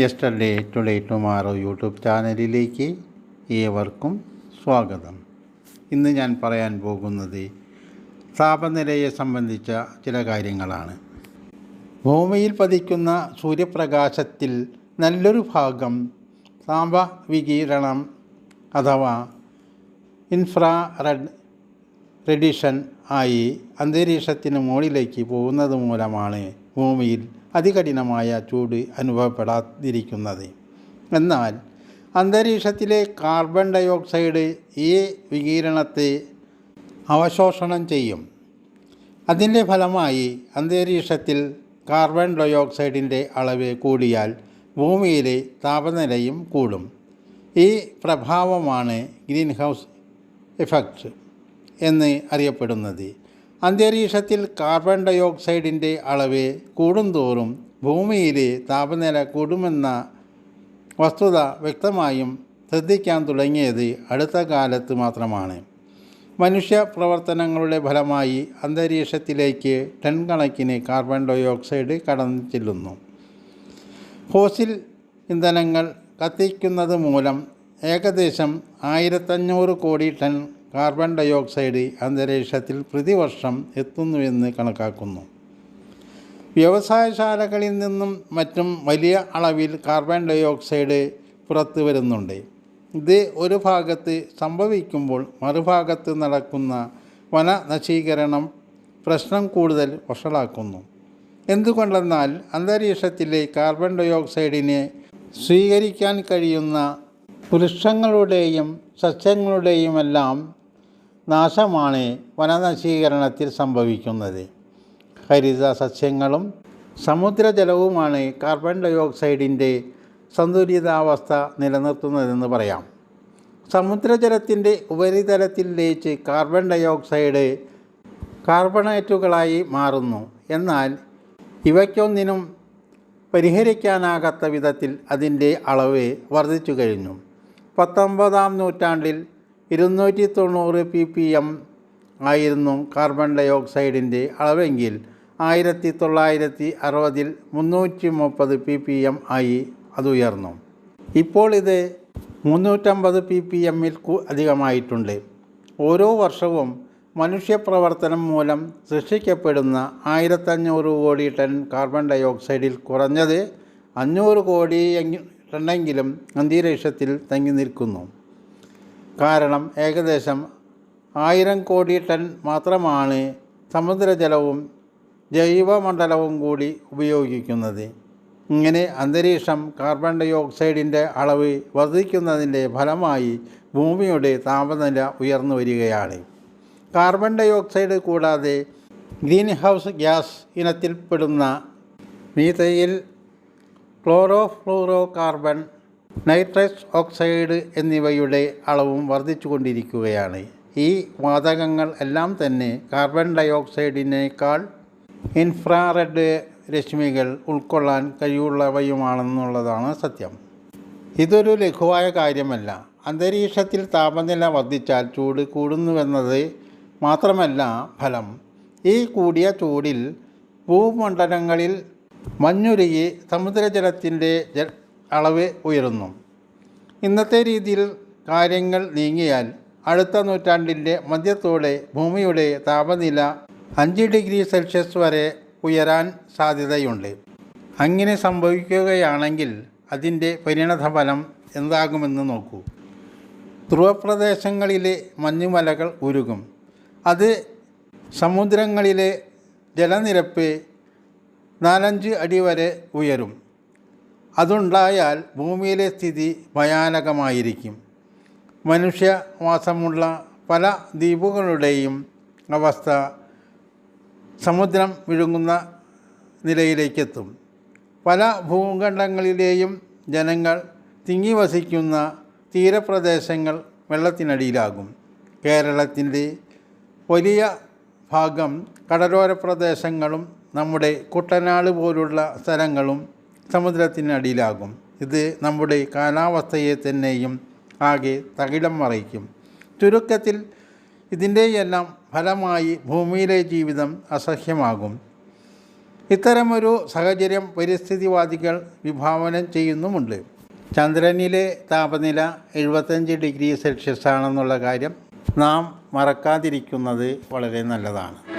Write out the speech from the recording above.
Yesterday today tomorrow YouTube ചാനലിലേക്ക് ഏവർക്കും സ്വാഗതം. ഇന്ന് ഞാൻ പറയാൻ പോകുന്നത് താപനിലയെ സംബന്ധിച്ച ചില കാര്യങ്ങളാണ്. ഭൂമിയിൽ പതിക്കുന്ന സൂര്യപ്രകാശത്തിൽ നല്ലൊരു ഭാഗം താപവികിരണം അഥവാ ഇൻഫ്രാ ഇൻഫ്രാറെഡ് റെഡിഷൻ ആയി അന്തരീക്ഷത്തിന് മുകളിലേക്ക് പോകുന്നത് മൂലമാണ് ഭൂമിയിൽ അതികഠിനമായ ചൂട് അനുഭവപ്പെടാതിരിക്കുന്നത്. എന്നാൽ അന്തരീക്ഷത്തിലെ കാർബൺ ഡൈ ഓക്സൈഡ് ഈ വികിരണത്തെ അവശോഷണം ചെയ്യും. അതിന്റെ ഫലമായി അന്തരീക്ഷത്തിൽ കാർബൺ ഡൈ ഓക്സൈഡിന്റെ അളവ് കൂടിയാൽ ഭൂമിയിലെ താപനിലയും കൂടും. ഈ പ്രഭാവമാണ് ഗ്രീൻ ഹൗസ് എഫക്റ്റ് എന്ന് അറിയപ്പെടുന്നത്. അന്തരീക്ഷത്തിൽ കാർബൺ ഡയോക്സൈഡിന്റെ അളവ് കൂടുന്തോറും ഭൂമിയിലെ താപനില കൂടുമെന്ന വസ്തുത വ്യക്തമായും ശ്രദ്ധിക്കാൻ തുടങ്ങിയത് അടുത്ത കാലത്ത് മാത്രമാണ്. മനുഷ്യ പ്രവർത്തനങ്ങളുടെ ഫലമായി അന്തരീക്ഷത്തിലേക്ക് ടൺ കണക്കിന് കാർബൺ ഡയോക്സൈഡ് കടന്നു ചെല്ലുന്നു. ഫോസിൽ ഇന്ധനങ്ങൾ കത്തിക്കുന്നത് മൂലം ഏകദേശം ആയിരത്തഞ്ഞൂറ് കോടി ടൺ കാർബൺ ഡയോക്സൈഡ് അന്തരീക്ഷത്തിൽ പ്രതിവർഷം എത്തുന്നുവെന്ന് കണക്കാക്കുന്നു. വ്യവസായശാലകളിൽ നിന്നും മറ്റും വലിയ അളവിൽ കാർബൺ ഡയോക്സൈഡ് പുറത്തു വരുന്നുണ്ട്. ഇത് ഒരു ഭാഗത്ത് സംഭവിക്കുമ്പോൾ മറുഭാഗത്ത് നടക്കുന്ന വന നശീകരണം പ്രശ്നം കൂടുതൽ വഷളാക്കുന്നു. എന്തുകൊണ്ടെന്നാൽ അന്തരീക്ഷത്തിലെ കാർബൺ ഡൈ ഓക്സൈഡിനെ സ്വീകരിക്കാൻ കഴിയുന്ന വൃക്ഷങ്ങളുടെയും സസ്യങ്ങളുടെയുമെല്ലാം നാശമാണ് വനനശീകരണത്തിൽ സംഭവിക്കുന്നത്. ഹരിത സസ്യങ്ങളും സമുദ്രജലവുമാണ് കാർബൺ ഡൈ ഓക്സൈഡിന്റെ സന്തുലിതാവസ്ഥ നിലനിർത്തുന്നതെന്ന് പറയാം. സമുദ്രജലത്തിന്റെ ഉപരിതലത്തിൽ ലയിച്ച് കാർബൺ ഡൈ ഓക്സൈഡ് കാർബണേറ്റുകളായി മാറുന്നു. എന്നാൽ ഇവയ്ക്കൊന്നിനും പരിഹരിക്കാനാകാത്ത വിധത്തിൽ അതിന്റെ അളവ് വർദ്ധിച്ചു കഴിഞ്ഞു. പത്തൊമ്പതാം നൂറ്റാണ്ടിൽ ഇരുന്നൂറ്റി തൊണ്ണൂറ് പി പി എം ആയിരുന്നു കാർബൺ ഡൈ ഓക്സൈഡിന്റെ അളവെങ്കിൽ ആയിരത്തി തൊള്ളായിരത്തി അറുപതിൽ മുന്നൂറ്റി മുപ്പത് പി പി എം ആയി അത് ഉയർന്നു. ഇപ്പോൾ ഇത് മുന്നൂറ്റമ്പത് പി പി എമ്മിൽ അധികമായിട്ടുണ്ട്. ഓരോ വർഷവും മനുഷ്യപ്രവർത്തനം മൂലം സൃഷ്ടിക്കപ്പെടുന്ന ആയിരത്തഞ്ഞൂറ് കോടി ടൺ കാർബൺ ഡൈ ഓക്സൈഡിൽ കുറഞ്ഞത് അഞ്ഞൂറ് കോടി ടണ്ണെങ്കിലും അന്തരീക്ഷത്തിൽ തങ്ങി നിൽക്കുന്നു. കാരണം ഏകദേശം ആയിരം കോടി ടൺ മാത്രമാണ് സമുദ്രജലവും ജൈവമണ്ഡലവും കൂടി ഉപയോഗിക്കുന്നത്. ഇങ്ങനെ അന്തരീക്ഷം കാർബൺ ഡൈ ഓക്സൈഡിന്റെ അളവ് വർദ്ധിക്കുന്നതിന്റെ ഫലമായി ഭൂമിയുടെ താപനില ഉയർന്നു വരികയാണ്. കാർബൺ ഡൈ ഓക്സൈഡ് കൂടാതെ ഗ്രീൻ ഹൗസ് ഗ്യാസ് ഇനത്തിൽപ്പെടുന്ന മീതയിൽ ക്ലോറോ കാർബൺ നൈട്രസ് ഓക്സൈഡ് എന്നിവയുടെ അളവും വർദ്ധിച്ചുകൊണ്ടിരിക്കുകയാണ്. ഈ വാതകങ്ങൾ എല്ലാം തന്നെ കാർബൺ ഡയോക്സൈഡിനേക്കാൾ ഇൻഫ്രാറെഡ് രശ്മികൾ ഉൾക്കൊള്ളാൻ കഴിവുള്ളവയുമാണെന്നുള്ളതാണ് സത്യം. ഇതൊരു ലഘുവായ കാര്യമല്ല. അന്തരീക്ഷത്തിൽ താപനില വർദ്ധിച്ചാൽ ചൂട് കൂടുന്നുവെന്നത് മാത്രമല്ല ഫലം. ഈ കൂടിയ ചൂടിൽ ഭൂമണ്ഡലങ്ങളിൽ മഞ്ഞുരുകി സമുദ്രജലത്തിന്റെ അളവ് ഉയരുന്നു. ഇന്നത്തെ രീതിയിൽ കാര്യങ്ങൾ നീങ്ങിയാൽ അടുത്ത നൂറ്റാണ്ടിന്റെ മധ്യത്തോടെ ഭൂമിയുടെ താപനില അഞ്ച് ഡിഗ്രി സെൽഷ്യസ് വരെ ഉയരാൻ സാധ്യതയുണ്ട്. അങ്ങനെ സംഭവിക്കുകയാണെങ്കിൽ അതിന്റെ പരിണതഫലം എന്താകുമെന്ന് നോക്കൂ. ധ്രുവപ്രദേശങ്ങളിലെ മഞ്ഞുമലകൾ ഉരുകും. അത് സമുദ്രങ്ങളിലെ ജലനിരപ്പ് നാലഞ്ച് അടി വരെ ഉയരും. അതുണ്ടായാൽ ഭൂമിയിലെ സ്ഥിതി ഭയാനകമായിരിക്കും. മനുഷ്യവാസമുള്ള പല ദ്വീപുകളുടെയും അവസ്ഥ സമുദ്രം വിഴുങ്ങുന്ന നിലയിലേക്കെത്തും. പല ഭൂഖണ്ഡങ്ങളിലെയും ജനങ്ങൾ തിങ്ങി വസിക്കുന്ന തീരപ്രദേശങ്ങൾ വെള്ളത്തിനടിയിലാകും. കേരളത്തിന്റെ വലിയ ഭാഗം കടലോര പ്രദേശങ്ങളും നമ്മുടെ കുട്ടനാട് പോലുള്ള സ്ഥലങ്ങളും സമുദ്രത്തിനടിയിലാകും. ഇത് നമ്മുടെ കാലാവസ്ഥയെ തന്നെയും ആകെ തകിടം മറിക്കും ചുരുക്കത്തിൽ ഇതിന്റെയെല്ലാം ഫലമായി ഭൂമിയിലെ ജീവിതം അസഹ്യമാകും. ഇത്തരമൊരു സാഹചര്യം പരിസ്ഥിതിവാദികൾ വിഭാവനം ചെയ്യുന്നുമുണ്ട്. ചന്ദ്രനിലെ താപനില എഴുപത്തഞ്ച് ഡിഗ്രി സെൽഷ്യസ് ആണെന്നുള്ള കാര്യം നാം മറക്കാതിരിക്കുന്നത് വളരെ നല്ലതാണ്.